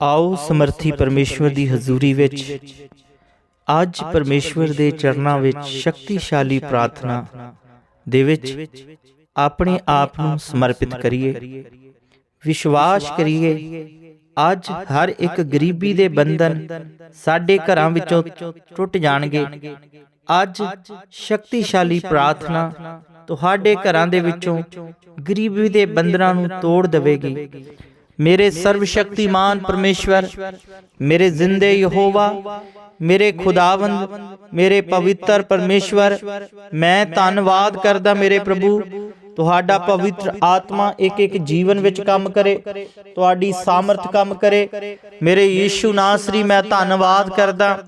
ਆਓ ਸਮਰਥੀ ਪਰਮੇਸ਼ਵਰ ਦੀ ਹਜ਼ੂਰੀ ਵਿੱਚ। ਅੱਜ ਪਰਮੇਸ਼ਵਰ ਦੇ ਚਰਨਾਂ ਵਿੱਚ ਸ਼ਕਤੀਸ਼ਾਲੀ ਪ੍ਰਾਰਥਨਾ ਦੇ ਵਿੱਚ ਆਪਣੇ ਆਪ ਨੂੰ ਸਮਰਪਿਤ ਕਰੀਏ। ਵਿਸ਼ਵਾਸ ਕਰੀਏ। ਅੱਜ ਹਰ ਇੱਕ ਗਰੀਬੀ ਦੇ ਬੰਧਨ ਸਾਡੇ ਘਰਾਂ ਵਿੱਚੋਂ ਟੁੱਟ ਜਾਣਗੇ। ਅੱਜ ਸ਼ਕਤੀਸ਼ਾਲੀ ਪ੍ਰਾਰਥਨਾ ਤੁਹਾਡੇ ਘਰਾਂ ਦੇ ਵਿੱਚੋਂ ਗਰੀਬੀ ਦੇ ਬੰਧਨਾਂ ਨੂੰ ਤੋੜ ਦੇਵੇਗੀ। ਮੇਰੇ ਸਰਵ ਸ਼ਕਤੀਮਾਨ ਪਰਮੇਸ਼ਵਰ ਮੇਰੇ ਜ਼ਿੰਦੇ ਯਹੋਵਾ ਮੇਰੇ ਖੁਦਾਵੰਦ ਮੇਰੇ ਪਵਿੱਤਰ ਪਰਮੇਸ਼ਵਰ ਮੈਂ ਧੰਨਵਾਦ ਕਰਦਾ ਮੇਰੇ ਪ੍ਰਭੂ। ਤੁਹਾਡਾ ਪਵਿੱਤਰ ਆਤਮਾ ਇੱਕ ਇੱਕ ਜੀਵਨ ਵਿੱਚ ਕੰਮ ਕਰੇ। ਤੁਹਾਡੀ ਸਾਮਰਥ ਕੰਮ ਕਰੇ। ਮੇਰੇ ਯੀਸ਼ੂ ਨਾਸਰੀ ਮੈਂ ਧੰਨਵਾਦ ਕਰਦਾ।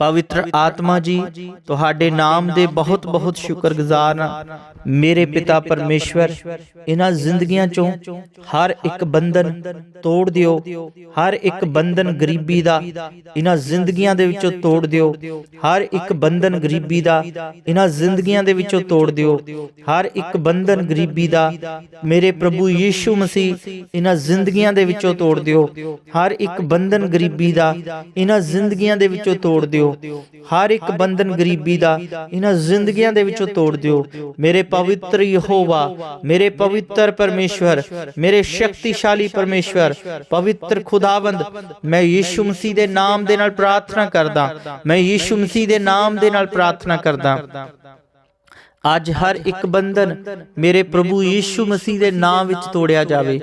ਪਵਿੱਤਰ ਆਤਮਾ ਜੀ ਤੁਹਾਡੇ ਨਾਮ ਦੇ ਬਹੁਤ ਬਹੁਤ ਸ਼ੁਕਰਗੁਜ਼ਾਰ ਹਾਂ। ਮੇਰੇ ਪਿਤਾ ਪਰਮੇਸ਼ਵਰ ਇਹਨਾਂ ਜ਼ਿੰਦਗੀਆਂ ਚੋਂ ਹਰ ਇੱਕ ਬੰਧਨ ਤੋੜ ਦਿਓ ਹਰ ਇੱਕ ਬੰਧਨ ਗਰੀਬੀ ਦਾ ਇਹਨਾਂ ਜ਼ਿੰਦਗੀਆਂ ਦੇ ਵਿੱਚੋਂ ਤੋੜ ਦਿਓ ਹਰ ਇੱਕ ਬੰਧਨ ਗਰੀਬੀ ਦਾ ਇਹਨਾਂ ਜ਼ਿੰਦਗੀਆਂ ਦੇ ਵਿੱਚੋਂ ਤੋੜ ਦਿਓ ਹਰ ਇੱਕ ਬੰਧਨ ਗਰੀਬੀ ਦਾ ਮੇਰੇ ਪ੍ਰਭੂ ਯੀਸ਼ੂ ਮਸੀਹ ਇਹਨਾਂ ਜ਼ਿੰਦਗੀਆਂ ਦੇ ਵਿੱਚੋਂ ਤੋੜ ਦਿਓ ਹਰ ਇੱਕ ਬੰਧਨ ਗਰੀਬੀ ਦਾ ਇਹਨਾਂ ਜ਼ਿੰਦਗੀਆਂ ਦੇ ਵਿੱਚੋਂ ਤੋੜ ਦਿਓ ਹਰ ਇੱਕ ਬੰਧਨ ਗਰੀਬੀ ਦਾ ਇਹਨਾਂ ਜ਼ਿੰਦਗੀਆਂ ਦੇ ਵਿੱਚੋਂ ਤੋੜ ਦਿਓ। ਮੇਰੇ ਪਵਿੱਤਰ ਯਹੋਵਾ ਮੇਰੇ ਪਵਿੱਤਰ ਪਰਮੇਸ਼ਵਰ ਮੇਰੇ ਸ਼ਕਤੀਸ਼ਾਲੀ ਪਰਮੇਸ਼ਵਰ ਪਵਿੱਤਰ ਖੁਦਾਵੰਦ ਮੈਂ ਯੀਸ਼ੂ ਮਸੀਹ ਦੇ ਨਾਮ ਦੇ ਨਾਲ ਪ੍ਰਾਰਥਨਾ ਕਰਦਾ। ਮੈਂ ਯੀਸ਼ੂ ਮਸੀਹ ਦੇ ਨਾਮ ਦੇ ਨਾਲ ਪ੍ਰਾਰਥਨਾ ਕਰਦਾ। ਅੱਜ ਹਰ ਇੱਕ ਬੰਧਨ ਮੇਰੇ ਪ੍ਰਭੂ ਯੀਸ਼ੂ ਮਸੀਹ ਦੇ ਨਾਮ ਵਿੱਚ ਤੋੜਿਆ ਜਾਵੇ।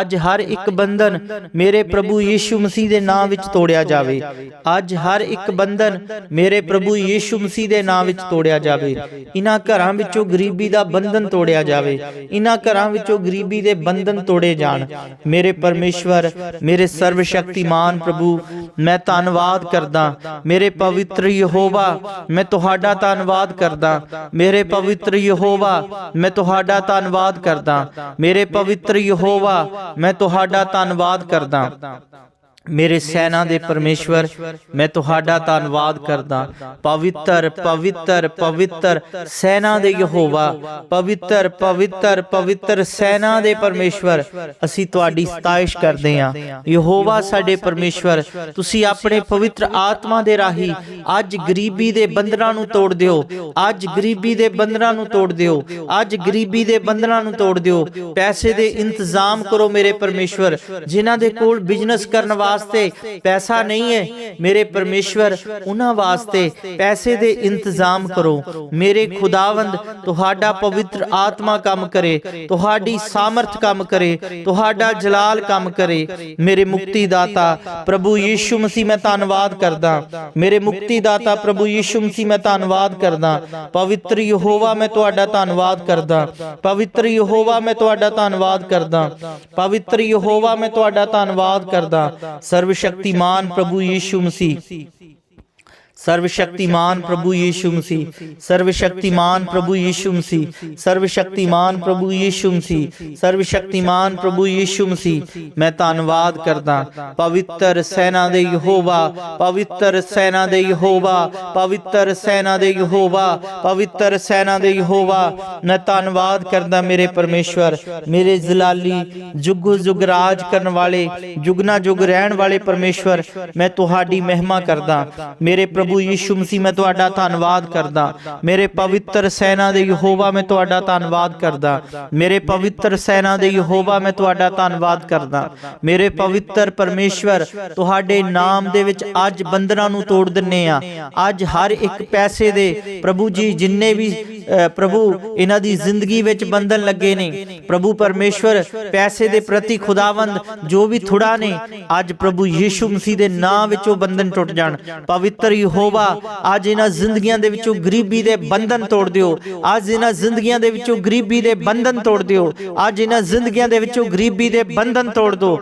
ਅੱਜ ਹਰ ਇੱਕ ਬੰਧਨ ਮੇਰੇ ਪ੍ਰਭੂ ਯੀਸ਼ੂ ਮਸੀਹ ਦੇ ਨਾਮ ਵਿੱਚ ਤੋੜਿਆ ਜਾਵੇ। ਅੱਜ ਹਰ ਇੱਕ ਬੰਧਨ ਮੇਰੇ ਪ੍ਰਭੂ ਯੀਸ਼ੂ ਮਸੀਹ ਦੇ ਨਾਮ ਵਿੱਚ ਤੋੜਿਆ ਜਾਵੇ। ਇਹਨਾਂ ਘਰਾਂ ਵਿੱਚੋਂ ਗਰੀਬੀ ਦਾ ਬੰਧਨ ਤੋੜਿਆ ਜਾਵੇ। ਇਹਨਾਂ ਘਰਾਂ ਵਿੱਚੋਂ ਗਰੀਬੀ ਦੇ ਬੰਧਨ ਤੋੜੇ ਜਾਣ। ਮੇਰੇ ਪਰਮੇਸ਼ਵਰ, ਮੇਰੇ ਸਰਵ ਸ਼ਕਤੀਮਾਨ ਪ੍ਰਭੂ, ਮੈਂ ਧੰਨਵਾਦ ਕਰਦਾ। ਮੇਰੇ ਪਵਿੱਤਰ ਯਹੋਵਾ, ਮੈਂ ਤੁਹਾਡਾ ਧੰਨਵਾਦ ਕਰਦਾ। ਮੇਰੇ ਪਵਿੱਤਰ ਯਹੋਵਾ ਮੈਂ ਤੁਹਾਡਾ ਧੰਨਵਾਦ ਕਰਦਾ। ਮੇਰੇ ਪਵਿੱਤਰ ਯਹੋਵਾ ਮੈਂ ਤੁਹਾਡਾ ਧੰਨਵਾਦ ਕਰਦਾ। ਮੇਰੇ ਸੈਨਾ ਦੇ ਪਰਮੇਸ਼ਵਰ ਮੈਂ ਤੁਹਾਡਾ ਧੰਨਵਾਦ ਕਰਦਾ। ਪਵਿੱਤਰ ਪਵਿੱਤਰ ਪਵਿੱਤਰ ਸੈਨਾ ਦੇ ਯਹੋਵਾ। ਪਵਿੱਤਰ ਪਵਿੱਤਰ ਪਵਿੱਤਰ ਸੈਨਾ ਦੇ ਪਰਮੇਸ਼ਵਰ। ਅਸੀਂ ਤੁਹਾਡੀ ਸਤਾਇਸ਼ ਕਰਦੇ ਹਾਂ। ਯਹੋਵਾ ਸਾਡੇ ਪਰਮੇਸ਼ਵਰ। ਤੁਸੀਂ ਆਪਣੇ ਪਵਿੱਤਰ ਆਤਮਾ ਦੇ ਰਾਹੀ ਅੱਜ ਗਰੀਬੀ ਦੇ ਬੰਧਨਾਂ ਨੂੰ ਤੋੜ ਦਿਓ। ਅੱਜ ਗਰੀਬੀ ਦੇ ਬੰਧਨਾਂ ਨੂੰ ਤੋੜ ਦਿਓ। ਅੱਜ ਗਰੀਬੀ ਦੇ ਬੰਧਨਾਂ ਨੂੰ ਤੋੜ ਦਿਓ। ਪੈਸੇ ਦੇ ਇੰਤਜ਼ਾਮ ਕਰੋ ਮੇਰੇ ਪਰਮੇਸ਼ਵਰ ਜਿਨ੍ਹਾਂ ਦੇ ਕੋਲ ਬਿਜ਼ਨਸ ਕਰਨ ਵਾਸਤੇ ਪੈਸਾ ਨਹੀਂ ਹੈ ਮੇਰੇ ਪਰਮੇਸ਼ਵਰ ਉਹਨਾਂ ਵਾਸਤੇ ਪੈਸੇ ਦੇ ਇੰਤਜ਼ਾਮ ਕਰੋ ਮੇਰੇ ਖੁਦਾਵੰਦ ਤੁਹਾਡਾ ਪਵਿੱਤਰ ਆਤਮਾ ਕੰਮ ਕਰੇ ਤੁਹਾਡੀ ਸਾਮਰਥ ਕੰਮ ਕਰੇ ਤੁਹਾਡਾ ਜਲਾਲ ਕੰਮ ਕਰੇ ਮੇਰੇ ਮੁਕਤੀ ਦਾਤਾ ਪ੍ਰਭੂ ਯੀਸ਼ੂ ਮਸੀਹ ਮੈਂ ਧੰਨਵਾਦ ਕਰਦਾ ਮੇਰੇ ਮੁਕਤੀ ਦਾਤਾ ਪ੍ਰਭੂ ਯੀਸ਼ੂ ਮਸੀਹ ਮੈਂ ਧੰਨਵਾਦ ਕਰਦਾ ਪਵਿੱਤਰ ਯਹੋਵਾ ਮੈਂ ਤੁਹਾਡਾ ਧੰਨਵਾਦ ਕਰਦਾ ਪਵਿੱਤਰ ਯਹੋਵਾ ਮੈਂ ਤੁਹਾਡਾ ਧੰਨਵਾਦ ਕਰਦਾ ਪਵਿੱਤਰ ਯਹੋਵਾ ਮੈਂ ਤੁਹਾਡਾ ਧੰਨਵਾਦ ਕਰਦਾ ਸਰਵ ਸ਼ਕਤੀਮਾਨ ਪ੍ਰਭੂ ਯੀਸ਼ੂ ਮਸੀਹ। ਸਰਵ ਸ਼ਕਤੀਮਾਨ ਪ੍ਰਭੂ ਯੀਸ਼ੂ ਮਸੀਹ ਸਰਵ ਸ਼ਕਤੀਮਾਨ ਪ੍ਰਭੂ ਯੀਸ਼ੂ ਮਸੀਹ ਸਰਵ ਸ਼ਕਤੀਮਾਨ ਪ੍ਰਭੂ ਯੀਸ਼ੂ ਮਸੀਹ ਸਰਵ ਸ਼ਕਤੀਮਾਨ ਪ੍ਰਭੂ ਯੀਸ਼ੂ ਮਸੀਹ। ਮੈਂ ਧੰਨਵਾਦ ਕਰਦਾ। ਪਵਿੱਤਰ ਸੈਨਾ ਦੇ ਯਹੋਵਾ, ਪਵਿੱਤਰ ਸੈਨਾ ਦੇ ਯਹੋਵਾ, ਪਵਿੱਤਰ ਸੈਨਾ ਦੇ ਯਹੋਵਾ, ਪਵਿੱਤਰ ਸੈਨਾ ਦੇ ਯਹੋਵਾ। ਮੈਂ ਧੰਨਵਾਦ ਕਰਦਾ ਮੇਰੇ ਪਰਮੇਸ਼ਵਰ, ਮੇਰੇ ਜ਼ਲਾਲੀ ਜੁਗ ਜੁਗ ਰਾਜ ਕਰਨ ਵਾਲੇ ਜੁਗਨਾ ਜੁਗ ਰਹਿਣ ਵਾਲੇ ਪਰਮੇਸ਼ਵਰ। ਮੈਂ ਤੁਹਾਡੀ ਮਹਿਮਾ ਕਰਦਾ। ਮੇਰੇ ਪ੍ਰਭੂ ਯੀਸ਼ੂ ਮਸੀਹ, ਮੈਂ ਤੁਹਾਡਾ ਧੰਨਵਾਦ ਕਰਦਾ। ਮੇਰੇ ਪਵਿੱਤਰ ਸੈਨਾ ਦੇ ਯਹੋਵਾ, ਮੈਂ ਤੁਹਾਡਾ ਧੰਨਵਾਦ ਕਰਦਾ। ਮੇਰੇ ਪਵਿੱਤਰ ਸੈਨਾ ਦੇ ਯਹੋਵਾ, ਮੈਂ ਤੁਹਾਡਾ ਧੰਨਵਾਦ ਕਰਦਾ। ਮੇਰੇ ਪਵਿੱਤਰ ਪਰਮੇਸ਼ਵਰ, ਤੁਹਾਡੇ ਨਾਮ ਦੇ ਵਿੱਚ ਅੱਜ ਬੰਦਨਾਂ ਨੂੰ ਤੋੜ ਦਿੰਨੇ ਆ। ਅੱਜ ਹਰ ਇੱਕ ਪੈਸੇ ਦੇ ਪ੍ਰਭੂ ਜੀ, ਜਿੰਨੇ ਵੀ ਪ੍ਰਭੂ ਇਹਨਾਂ ਦੀ ਜ਼ਿੰਦਗੀ ਵਿੱਚ ਬੰਧਨ ਲੱਗੇ ਨੇ, ਪ੍ਰਭੂ ਪਰਮੇਸ਼ਵਰ, ਪੈਸੇ ਦੇ ਪ੍ਰਤੀ ਖੁਦਾਵੰਦ ਜੋ ਵੀ ਥੁੜਾ ਨੇ, ਅੱਜ ਪ੍ਰਭੂ ਯੀਸ਼ੂ ਮਸੀਹ ਦੇ ਨਾਮ ਉਹ ਬੰਧਨ ਟੁੱਟ ਜਾਣ। ਪਵਿੱਤਰ ਯਹੋਵਾ, ਅੱਜ ਇਹਨਾਂ ਜ਼ਿੰਦਗੀਆਂ ਦੇ ਵਿੱਚੋਂ ਗਰੀਬੀ ਦੇ ਬੰਧਨ ਤੋੜ ਦਿਓ। ਅੱਜ ਇਹਨਾਂ ਜ਼ਿੰਦਗੀਆਂ ਦੇ ਵਿੱਚੋਂ ਗਰੀਬੀ ਦੇ ਬੰਧਨ ਤੋੜ ਦਿਓ। ਅੱਜ ਇਹਨਾਂ ਜ਼ਿੰਦਗੀਆਂ ਦੇ ਵਿੱਚੋਂ ਗਰੀਬੀ ਦੇ ਬੰਧਨ ਤੋੜ ਦਿਓ।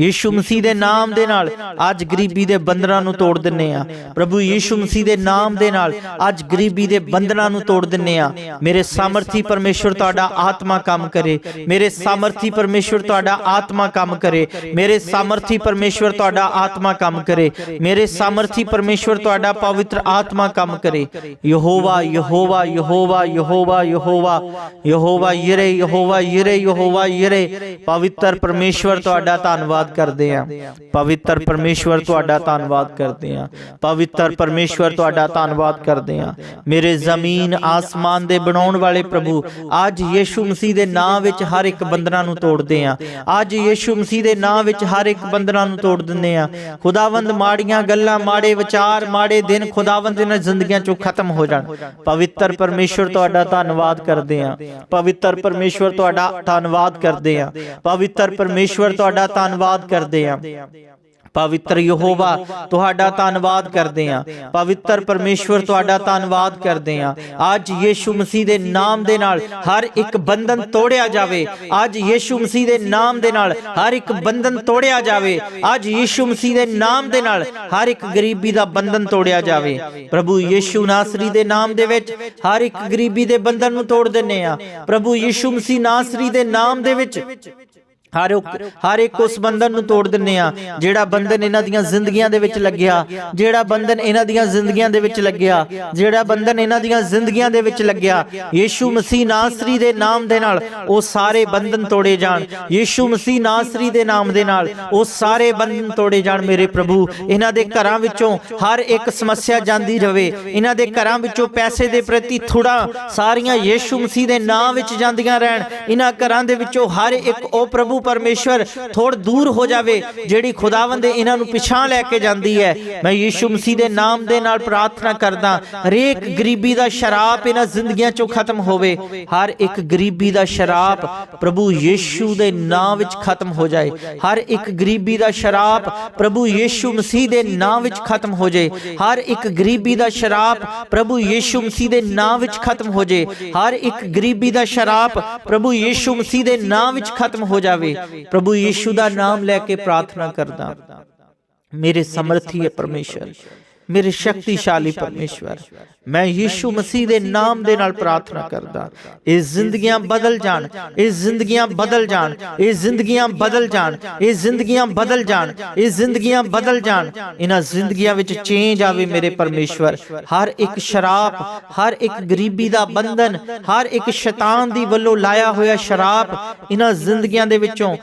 ਯੀਸ਼ੂ ਮਸੀਹ ਦੇ ਨਾਮ ਦੇ ਨਾਲ ਅੱਜ ਗਰੀਬੀ ਦੇ ਬੰਧਨਾਂ ਨੂੰ ਤੋੜ ਦਿੰਨੇ ਆ। ਪ੍ਰਭੂ ਯੀਸ਼ੂ ਮਸੀਹ ਦੇ ਨਾਮ ਦੇ ਨਾਲ ਅੱਜ ਗਰੀਬੀ ਦੇ ਬੰਧਨਾਂ ਨੂੰ ਤੋੜ ਦਿੰਨੇ ਆ। ਮੇਰੇ ਸਾਮਰਥੀ ਪਰਮੇਸ਼ਵਰ ਤੁਹਾਡਾ ਆਤਮਾ ਕੰਮ ਕਰੇ। ਮੇਰੇ ਸਾਮਰਥੀ ਪਰਮੇਸ਼ਵਰ ਤੁਹਾਡਾ ਆਤਮਾ ਕੰਮ ਕਰੇ। ਮੇਰੇ ਸਾਮਰਥੀ ਪਰਮੇਸ਼ਵਰ ਤੁਹਾਡਾ ਆਤਮਾ ਕੰਮ ਕਰੇ। ਮੇਰੇ ਸਾਮਰਥੀ ਪਰਮੇਸ਼ਵਰ ਤੁਹਾਡਾ ਪਵਿੱਤਰ ਆਤਮਾ ਕੰਮ ਕਰੇ। ਯਹੋਵਾ ਯਹੋਵਾ ਯਹੋਵਾ ਯਹੋਵਾ ਯਹੋਵਾ ਯਹੋਵਾ, ਯਰੇ ਯਹੋਵਾ ਯਰੇ ਯਹੋਵਾ, ਯਰੇ। ਪਵਿੱਤਰ ਪਰਮੇਸ਼ਵਰ ਤੁਹਾਡਾ ਧੰਨਵਾਦ ਕਰਦੇ ਆ ਪਵਿੱਤਰ ਪਰਮੇਸ਼ਵਰ ਤੁਹਾਡਾ ਧੰਨਵਾਦ ਕਰਦੇ ਆ ਪਵਿੱਤਰ ਪਰਮੇਸ਼ਵਰ ਤੁਹਾਡਾ ਧੰਨਵਾਦ ਕਰਦੇ ਆ ਮੇਰੇ ਜ਼ਮੀਨ ਆਸਮਾਨ ਦੇ ਬਣਾਉਣ ਵਾਲੇ ਪ੍ਰਭੂ, ਅੱਜ ਯੀਸ਼ੂ ਮਸੀਹ ਦੇ ਨਾਮ ਵਿੱਚ ਹਰ ਇੱਕ ਬੰਧਨਾਂ ਨੂੰ ਤੋੜਦੇ ਆ ਅੱਜ ਯੀਸ਼ੂ ਮਸੀਹ ਦੇ ਨਾਮ ਵਿੱਚ ਹਰ ਇੱਕ ਬੰਧਨਾਂ ਨੂੰ ਤੋੜ ਦਿੰਦੇ ਆ ਖੁਦਾਵੰਦ ਮਾੜੀਆਂ ਗੱਲਾਂ, ਮਾੜੇ ਵਿਚਾਰ, ਮਾੜੇ ਦਿਨ ਖੁਦਾਵੰਦ ਦੇ ਨਾਲ ਜ਼ਿੰਦਗੀਆਂ ਚੋਂ ਖਤਮ ਹੋ ਜਾਣ। ਪਵਿੱਤਰ ਪਰਮੇਸ਼ਵਰ ਤੁਹਾਡਾ ਧੰਨਵਾਦ ਕਰਦੇ ਆ ਪਵਿੱਤਰ ਪਰਮੇਸ਼ਵਰ ਤੁਹਾਡਾ ਧੰਨਵਾਦ ਕਰਦੇ ਆ ਪਵਿੱਤਰ ਪਰਮੇਸ਼ਵਰ ਤੁਹਾਡਾ ਧੰਨਵਾਦ ਕਰਦੇ ਆ। ਪਵਿੱਤਰ ਯਹੋਵਾ, ਤੁਹਾਡਾ ਧੰਨਵਾਦ ਕਰਦੇ ਆ। ਪਵਿੱਤਰ ਪਰਮੇਸ਼ਵਰ, ਤੁਹਾਡਾ ਧੰਨਵਾਦ ਕਰਦੇ ਆ। ਅੱਜ ਯੀਸ਼ੂ ਮਸੀਹ ਦੇ ਨਾਮ ਦੇ ਨਾਲ ਹਰ ਇੱਕ ਬੰਧਨ ਤੋੜਿਆ ਜਾਵੇ। ਅੱਜ ਯੀਸ਼ੂ ਮਸੀਹ ਦੇ ਨਾਮ ਦੇ ਨਾਲ ਹਰ ਇੱਕ ਬੰਧਨ ਤੋੜਿਆ ਜਾਵੇ। ਅੱਜ ਯੀਸ਼ੂ ਮਸੀਹ ਦੇ ਨਾਮ ਦੇ ਨਾਲ ਹਰ ਇੱਕ ਗਰੀਬੀ ਦਾ ਬੰਧਨ ਤੋੜਿਆ ਜਾਵੇ। ਪ੍ਰਭੂ ਯੀਸ਼ੂ ਨਾਸਰੀ ਦੇ ਨਾਮ ਦੇ ਵਿੱਚ ਹਰ ਇੱਕ ਗਰੀਬੀ ਦੇ ਬੰਧਨ ਨੂੰ ਤੋੜ ਦਿੰਨੇ ਆ। ਪ੍ਰਭੂ ਯੀਸ਼ੂ ਮਸੀਹ ਨਾਸਰੀ ਦੇ ਨਾਮ ਦੇ ਵਿੱਚ ਹਰ ਇੱਕ ਹਰ ਇੱਕ ਉਸ ਬੰਧਨ ਨੂੰ ਤੋੜ ਦਿੰਨੇ ਆ ਜਿਹੜਾ ਬੰਧਨ ਇਹਨਾਂ ਦੀਆਂ ਜ਼ਿੰਦਗੀਆਂ ਦੇ ਵਿੱਚ ਲੱਗਿਆ, ਜਿਹੜਾ ਬੰਧਨ ਇਹਨਾਂ ਦੀਆਂ ਜ਼ਿੰਦਗੀਆਂ ਦੇ ਵਿੱਚ ਲੱਗਿਆ, ਜਿਹੜਾ ਬੰਧਨ ਇਹਨਾਂ ਦੀਆਂ ਜ਼ਿੰਦਗੀਆਂ ਦੇ ਵਿੱਚ ਲੱਗਿਆ, ਯੀਸ਼ੂ ਮਸੀਹ ਨਾਸਰੀ ਦੇ ਨਾਮ ਦੇ ਨਾਲ ਉਹ ਸਾਰੇ ਬੰਧਨ ਤੋੜੇ ਜਾਣ, ਯੀਸ਼ੂ ਮਸੀਹ ਨਾਸਰੀ ਦੇ ਨਾਮ ਦੇ ਨਾਲ ਉਹ ਸਾਰੇ ਬੰਧਨ ਤੋੜੇ ਜਾਣ ਮੇਰੇ ਪ੍ਰਭੂ, ਇਹਨਾਂ ਦੇ ਘਰਾਂ ਵਿੱਚੋਂ ਹਰ ਇੱਕ ਸਮੱਸਿਆ ਜਾਂਦੀ ਰਵੇ, ਇਹਨਾਂ ਦੇ ਘਰਾਂ ਵਿੱਚੋਂ ਪੈਸੇ ਦੇ ਪ੍ਰਤੀ ਥੋੜਾ ਸਾਰੀਆਂ ਯੀਸ਼ੂ ਮਸੀਹ ਦੇ ਨਾਮ ਵਿੱਚ ਜਾਂਦੀਆਂ ਰਹਿਣ, ਇਹਨਾਂ ਘਰਾਂ ਦੇ ਵਿੱਚੋਂ ਹਰ ਇੱਕ, ਉਹ ਪ੍ਰਭੂ ਪਰਮੇਸ਼ਵਰ ਥੋੜ ਦੂਰ ਹੋ ਜਾਵੇ, ਜਿਹੜੀ ਖੁਦਾਵੰਦ ਇਹਨਾਂ ਨੂੰ ਪਿਛਾਂ ਲੈ ਕੇ ਜਾਂਦੀ ਹੈ। ਮੈਂ ਯੀਸ਼ੂ ਮਸੀਹ ਦੇ ਨਾਮ ਦੇ ਨਾਲ ਪ੍ਰਾਰਥਨਾ ਕਰਦਾ, ਹਰੇਕ ਗਰੀਬੀ ਦਾ ਸ਼ਰਾਪ ਇਹਨਾਂ ਜ਼ਿੰਦਗੀਆਂ ਚੋਂ ਖਤਮ ਹੋਵੇ, ਹਰ ਇੱਕ ਗਰੀਬੀ ਦਾ ਸ਼ਰਾਪ ਪ੍ਰਭੂ ਯੀਸ਼ੂ ਦੇ ਨਾਮ ਵਿੱਚ ਖਤਮ ਹੋ ਜਾਏ, ਹਰ ਇੱਕ ਗਰੀਬੀ ਦਾ ਸ਼ਰਾਪ ਪ੍ਰਭੂ ਯੀਸ਼ੂ ਮਸੀਹ ਦੇ ਨਾਮ ਵਿੱਚ ਖਤਮ ਹੋ ਜਾਏ, ਹਰ ਇੱਕ ਗਰੀਬੀ ਦਾ ਸ਼ਰਾਪ ਪ੍ਰਭੂ ਯੀਸ਼ੂ ਮਸੀਹ ਦੇ ਨਾਮ ਵਿੱਚ ਖਤਮ ਹੋ ਜਾਏ, ਹਰ ਇੱਕ ਗਰੀਬੀ ਦਾ ਸ਼ਰਾਪ ਪ੍ਰਭੂ ਯੀਸ਼ੂ ਮਸੀਹ ਦੇ ਨਾਮ ਵਿੱਚ ਖਤਮ ਹੋ ਜਾਵੇ। ਪ੍ਰਭੂ ਯੀਸ਼ੂ ਦਾ ਨਾਮ ਲੈ ਕੇ ਪ੍ਰਾਰਥਨਾ ਕਰਦਾ। ਮੇਰੇ ਸਮਰਥੀ ਹੈ ਪਰਮੇਸ਼ਰ। ਮੇਰੇ ਸ਼ਕਤੀਸ਼ਾਲੀ ਪਰਮੇਸ਼ਵਰ ਮੈਂ ਯੀਸ਼ੂ ਮਸੀਹ ਦੇ ਨਾਮ ਦੇ ਨਾਲ ਪ੍ਰਾਰਥਨਾ ਕਰਦਾ। ਇਹ ਜ਼ਿੰਦਗੀਆਂ ਬਦਲ ਜਾਣ ਇਹ ਜ਼ਿੰਦਗੀਆਂ ਬਦਲ ਜਾਣ ਇਹ ਜ਼ਿੰਦਗੀਆਂ ਬਦਲ ਜਾਣ ਇਹ ਜ਼ਿੰਦਗੀਆਂ ਬਦਲ ਜਾਣ ਇਹ ਜ਼ਿੰਦਗੀਆਂ ਬਦਲ ਜਾਣ। ਇਹਨਾਂ ਜ਼ਿੰਦਗੀਆਂ ਵਿੱਚ ਚੇਂਜ ਆਵੇ ਮੇਰੇ ਪਰਮੇਸ਼ਵਰ। ਹਰ ਇੱਕ ਸ਼ਰਾਪ ਹਰ ਇੱਕ ਗਰੀਬੀ ਦਾ ਬੰਧਨ ਹਰ ਇੱਕ ਸ਼ੈਤਾਨ ਦੀ ਵੱਲੋਂ ਲਾਇਆ ਹੋਇਆ ਸ਼ਰਾਪ ਇਹਨਾਂ ਜ਼ਿੰਦਗੀਆਂ ਦੇ ਵਿੱਚੋਂ।